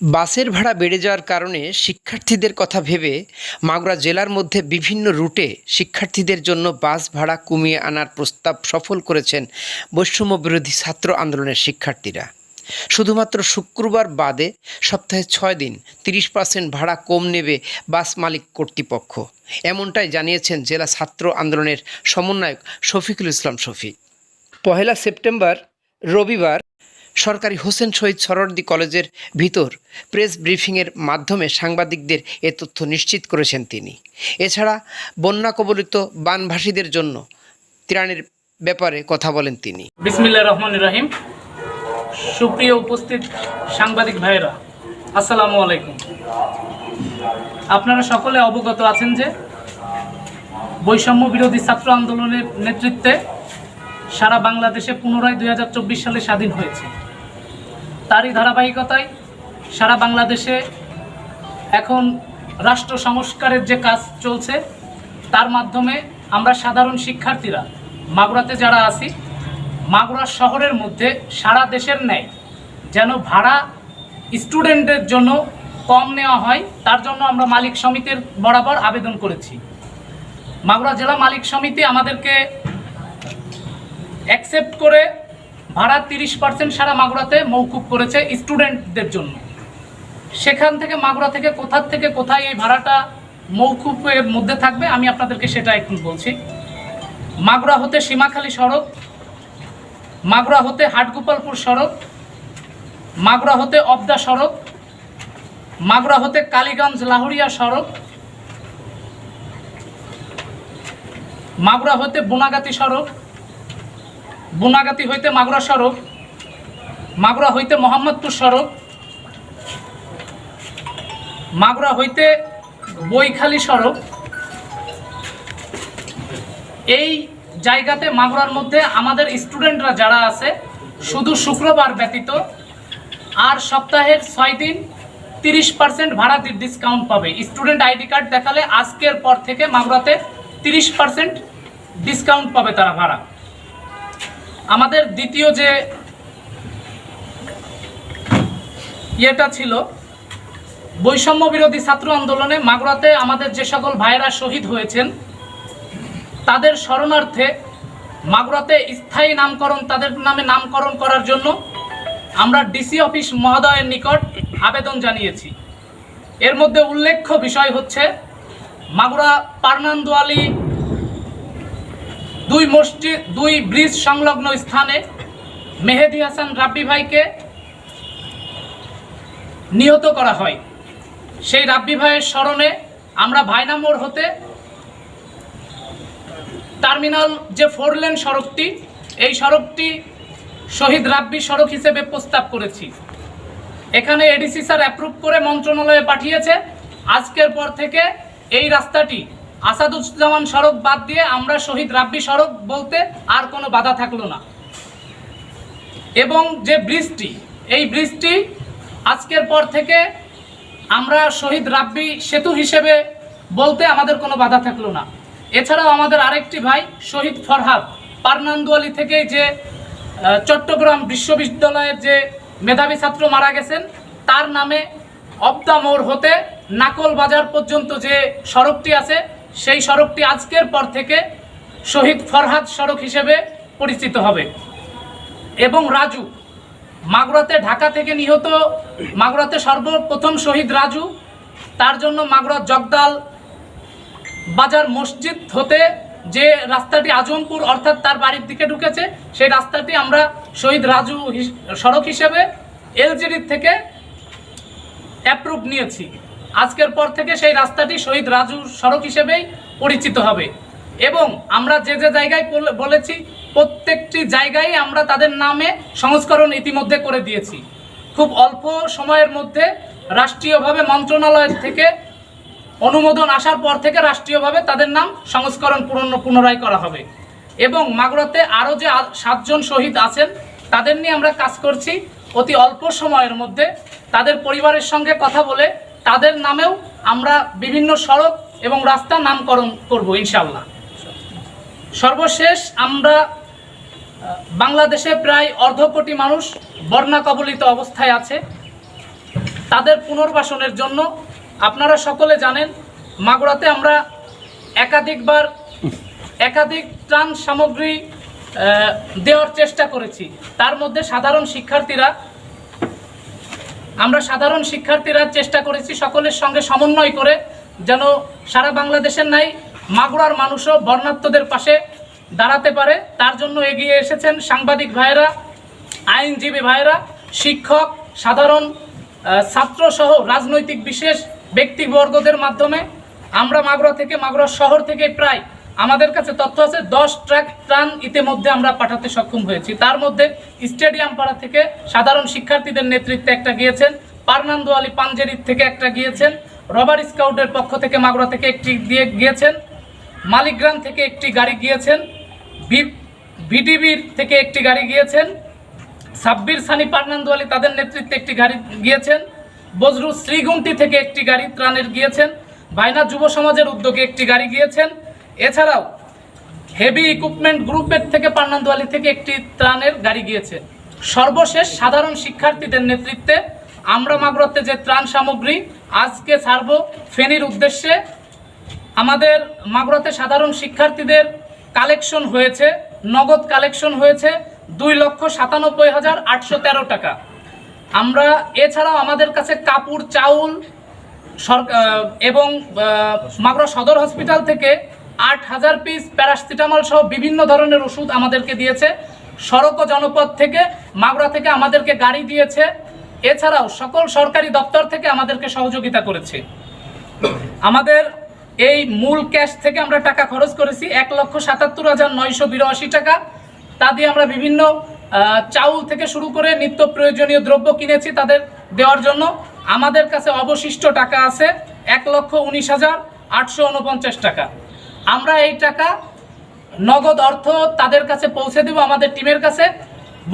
বাসের ভাড়া বেড়ে যাওয়ার কারণে শিক্ষার্থীদের কথা ভেবে মাগুরা জেলার মধ্যে বিভিন্ন রুটে শিক্ষার্থীদের জন্য বাস ভাড়া কমিয়ে আনার প্রস্তাব সফল করেছেন বৈষম্য বিরোধী ছাত্র আন্দোলনের শিক্ষার্থীরা। শুধুমাত্র শুক্রবার বাদে সপ্তাহে ছয় দিন তিরিশ পার্সেন্ট ভাড়া কম নেবে বাস মালিক কর্তৃপক্ষ। এমনটাই জানিয়েছেন জেলা ছাত্র আন্দোলনের সমন্বয়ক শফিকুল ইসলাম শফিক পহেলা সেপ্টেম্বর, রবিবার সরকারি হোসেন শহীদ সরোয়ার্দী কলেজের ভিতর প্রেস ব্রিফিংয়ের মাধ্যমে সাংবাদিকদের এ তথ্য নিশ্চিত করেছেন তিনি। এছাড়া বন্যা কবলিত বানভাসীদের জন্য ত্রাণের ব্যাপারে কথা বলেন তিনি। বিসমিল্লা রহমান রহিম। সুপ্রিয় উপস্থিত সাংবাদিক ভাইরা আসসালামু আলাইকুম। আপনারা সকলে অবগত আছেন যে বৈষম্য বিরোধী ছাত্র আন্দোলনের নেতৃত্বে সারা বাংলাদেশে পুনরায় দুই হাজার চব্বিশ সালে স্বাধীন হয়েছে। তারই ধারাবাহিকতায় সারা বাংলাদেশে এখন রাষ্ট্র সংস্কারের যে কাজ চলছে, তার মাধ্যমে আমরা সাধারণ শিক্ষার্থীরা, মাগুরাতে যারা আছি, মাগুরা শহরের মধ্যে সারা দেশের ন্যায় যেন ভাড়া স্টুডেন্টদের জন্য কম নেওয়া হয়, তার জন্য আমরা মালিক সমিতির বরাবর আবেদন করেছি। মাগুরা জেলা মালিক সমিতি আমাদেরকে অ্যাকসেপ্ট করে ভাড়া তিরিশ পার্সেন্ট সারা মাগুরাতে মৌকুব করেছে স্টুডেন্টদের জন্য। সেখান থেকে মাগুরা থেকে কোথার থেকে কোথায় এই ভাড়াটা মৌকুফের মধ্যে থাকবে, আমি আপনাদেরকে সেটা এখন বলছি। মাগুরা হতে সীমাখালী সড়ক, মাগুরা হতে হাটগোপালপুর সড়ক, মাগুরা হতে অবদা সড়ক, মাগুরা হতে কালীগঞ্জ লাহুরিয়া সড়ক, মাগুরা হতে বোনাগাতি সড়ক বোনাগাতি হইতে মাগুরা সড়ক মাগুরা হইতে মোহাম্মদপুর সড়ক মাগুরা হইতে বইখালি সড়ক এই জায়গাতে মাগুরার মধ্যে আমাদের স্টুডেন্টরা যারা আছে, শুধু শুক্রবার ব্যতীত আর সপ্তাহের ছয় দিন তিরিশ পার্সেন্ট ভাড়া ডিসকাউন্ট পাবে। স্টুডেন্ট আইডি কার্ড দেখালে আজকের পর থেকে মাগুরাতে তিরিশ পার্সেন্ট ডিসকাউন্ট পাবে তারা ভাড়া। আমাদের দ্বিতীয় যে ইয়েটা ছিল, বৈষম্য বিরোধী ছাত্র আন্দোলনে মাগুরাতে আমাদের যে সকল ভাইয়েরা শহীদ হয়েছেন, তাদের স্মরণার্থে মাগুরাতে স্থায়ী নামকরণ, তাদের নামে নামকরণ করার জন্য আমরা ডিসি অফিস মহোদয়ের নিকট আবেদন জানিয়েছি। এর মধ্যে উল্লেখ্য বিষয় হচ্ছে, মাগুরা পারনান্দোয়ালি দুই মসজিদ, দুই ব্রিজ সংলগ্ন স্থানে মেহেদি হাসান রাব্বি ভাইকে নিহত করা হয়। সেই রাব্বি ভাইয়ের স্মরণে আমরা ভাইনা মোড় হতে টার্মিনাল যে ফোর লেন সড়কটি, এই সড়কটি শহীদ রাব্বি সড়ক হিসেবে প্রস্তাব করেছি। এখানে এডিসি স্যার অ্যাপ্রুভ করে মন্ত্রণালয়ে পাঠিয়েছে। আজকের পর থেকে এই রাস্তাটি আসাদুজ্জামান সড়ক বাদ দিয়ে আমরা শহীদ রাব্বি সড়ক বলতে আর কোনো বাধা থাকল না। এবং যে ব্রিজটি এই ব্রিজটি আজকের পর থেকে আমরা শহীদ রাব্বি সেতু হিসেবে বলতে আমাদের কোনো বাধা থাকল না। এছাড়াও আমাদের আরেকটি ভাই শহীদ ফরহাদ, পারনান্দুয়ালি থেকে যে চট্টগ্রাম বিশ্ববিদ্যালয়ের যে মেধাবী ছাত্র মারা গেছেন, তার নামে অবদা মোড় হতে নাকল বাজার পর্যন্ত যে সড়কটি আছে সেই সড়কটি আজকের পর থেকে শহীদ ফরহাদ সড়ক হিসেবে পরিচিত হবে। এবং রাজু, মাগুরাতে, ঢাকা থেকে নিহত মাগুরাতে সর্বপ্রথম শহীদ রাজু, তার জন্য মাগুরা জগদাল বাজার মসজিদ হতে যে রাস্তাটি আজমপুর অর্থাৎ তার বাড়ির দিকে ঢুকেছে, সেই রাস্তাটি আমরা শহীদ রাজু সড়ক হিসেবে এলজিডির থেকে অ্যাপ্রুভ নিয়েছি। আজকের পর থেকে সেই রাস্তাটি শহীদ রাজু সড়ক হিসেবেই পরিচিত হবে। এবং আমরা যে যে জায়গায় বলে- বলেছি, প্রত্যেকটি জায়গায় আমরা তাদের নামে সংস্করণ ইতিমধ্যে করে দিয়েছি। খুব অল্প সময়ের মধ্যে রাষ্ট্রীয়ভাবে মন্ত্রণালয় থেকে অনুমোদন আসার পর থেকে রাষ্ট্রীয়ভাবে তাদের নাম সংস্করণ পুনর- পুনরায় করা হবে। এবং মাগুরাতে আরও যে সাতজন শহীদ আছেন, তাদের নিয়ে আমরা কাজ করছি। অতি অল্প সময়ের মধ্যে তাদের পরিবারের সঙ্গে কথা বলে তাদের নামেও আমরা বিভিন্ন সড়ক এবং রাস্তা নামকরণ করব ইনশাল্লাহ সর্বশেষ আমরা বাংলাদেশে প্রায় অর্ধ কোটি মানুষ বন্যা কবলিত অবস্থায় আছে। তাদের পুনর্বাসনের জন্য আপনারা সকলে জানেন, মাগুরাতে আমরা একাধিকবার একাধিক ত্রাণ সামগ্রী দেওয়ার চেষ্টা করেছি। তার মধ্যে সাধারণ শিক্ষার্থীরা আমরা সাধারণ শিক্ষার্থীরা চেষ্টা করেছি সকলের সঙ্গে সমন্বয় করে যেন সারা বাংলাদেশের নাই মাগুরার মানুষও বর্ণাত্মদের পাশে দাঁড়াতে পারে। তার জন্য এগিয়ে এসেছেন সাংবাদিক ভাইয়েরা, আইনজীবী ভাইয়েরা, শিক্ষক, সাধারণ ছাত্রসহ রাজনৈতিক বিশেষ ব্যক্তিবর্গদের মাধ্যমে। আমরা মাগুরা থেকে, মাগুরা শহর থেকে প্রায় আমাদের কাছে তথ্য আছে, দশ ট্রাক ত্রাণ ইতিমধ্যে আমরা পাঠাতে সক্ষম হয়েছি। তার মধ্যে স্টেডিয়াম পাড়া থেকে সাধারণ শিক্ষার্থীদের নেতৃত্বে একটা গিয়েছেন পারনান্দোয়ালি পাঞ্জেরি থেকে একটা গিয়েছেন, রবার স্কাউটের পক্ষ থেকে মাগুরা থেকে একটি দিয়ে গিয়েছেন, মালিকগ্রাম থেকে একটি গাড়ি গিয়েছেন ভিডিবির থেকে একটি গাড়ি গিয়েছেন, সাব্বির সানি পাটনান্দোয়ালি তাদের নেতৃত্বে একটি গাড়ি গিয়েছেন বজরু শ্রীগুন্টি থেকে একটি গাড়ি ত্রাণের গিয়েছেন বাইনা যুব সমাজের উদ্যোগে একটি গাড়ি গিয়েছেন এছাড়াও হেভি ইকুইপমেন্ট গ্রুপের থেকে পান্নান্দোয়ালি থেকে একটি ত্রাণের গাড়ি গিয়েছে। সর্বশেষ সাধারণ শিক্ষার্থীদের নেতৃত্বে আমরা মাগরতে যে ত্রাণ সামগ্রী আজকে ছাড়ব ফেনীর উদ্দেশ্যে, আমাদের মাগুরাতে সাধারণ শিক্ষার্থীদের কালেকশন হয়েছে, নগদ কালেকশন হয়েছে দুই লক্ষ সাতানব্বই হাজার আটশো তেরো টাকা। আমরা এছাড়াও আমাদের কাছে কাপড়, চাউল সরকার এবং মাগুরা সদর হসপিটাল থেকে আট হাজার পিস প্যারাসিটামল সহ বিভিন্ন ধরনের ওষুধ আমাদেরকে দিয়েছে। সড়ক ও জনপদ থেকে, মাগুরা থেকে আমাদেরকে গাড়ি দিয়েছে। এছাড়াও সকল সরকারি দপ্তর থেকে আমাদেরকে সহযোগিতা করেছে। আমাদের এই মূল ক্যাশ থেকে আমরা টাকা খরচ করেছি এক লক্ষ সাতাত্তর হাজার নয়শো বিরাশি টাকা। তা দিয়ে আমরা বিভিন্ন চাউল থেকে শুরু করে নিত্য প্রয়োজনীয় দ্রব্য কিনেছি তাদের দেওয়ার জন্য। আমাদের কাছে অবশিষ্ট টাকা আছে এক লক্ষ উনিশ হাজার আটশো উনপঞ্চাশ টাকা। আমরা এই টাকা নগদ অর্থ তাদের কাছে পৌঁছে দেব আমাদের টিমের কাছে।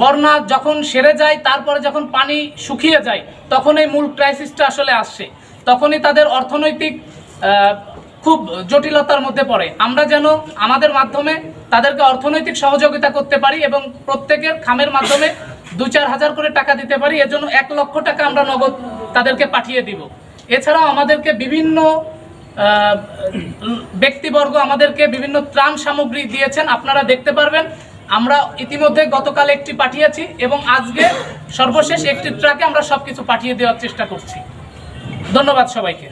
বন্যা যখন সেরে যায়, তারপরে যখন পানি শুকিয়ে যায়, তখন এই মূল ক্রাইসিসটা আসলে আসছে। তখনই তাদের অর্থনৈতিক খুব জটিলতার মধ্যে পড়ে। আমরা যেন আমাদের মাধ্যমে তাদেরকে অর্থনৈতিক সহযোগিতা করতে পারি এবং প্রত্যেকের খামের মাধ্যমে দু চার হাজার করে টাকা দিতে পারি, এজন্য এক লক্ষ টাকা আমরা নগদ তাদেরকে পাঠিয়ে দিব। এছাড়াও আমাদেরকে বিভিন্ন ব্যক্তিবর্গ আমাদেরকে বিভিন্ন ত্রাণ সামগ্রী দিয়েছেন, আপনারা দেখতে পারবেন। আমরা ইতিমধ্যে গতকাল একটি পাঠিয়েছি এবং আজকে সর্বশেষ একটি ট্রাকে আমরা সবকিছু পাঠিয়ে দেওয়ার চেষ্টা করছি। ধন্যবাদ সবাইকে।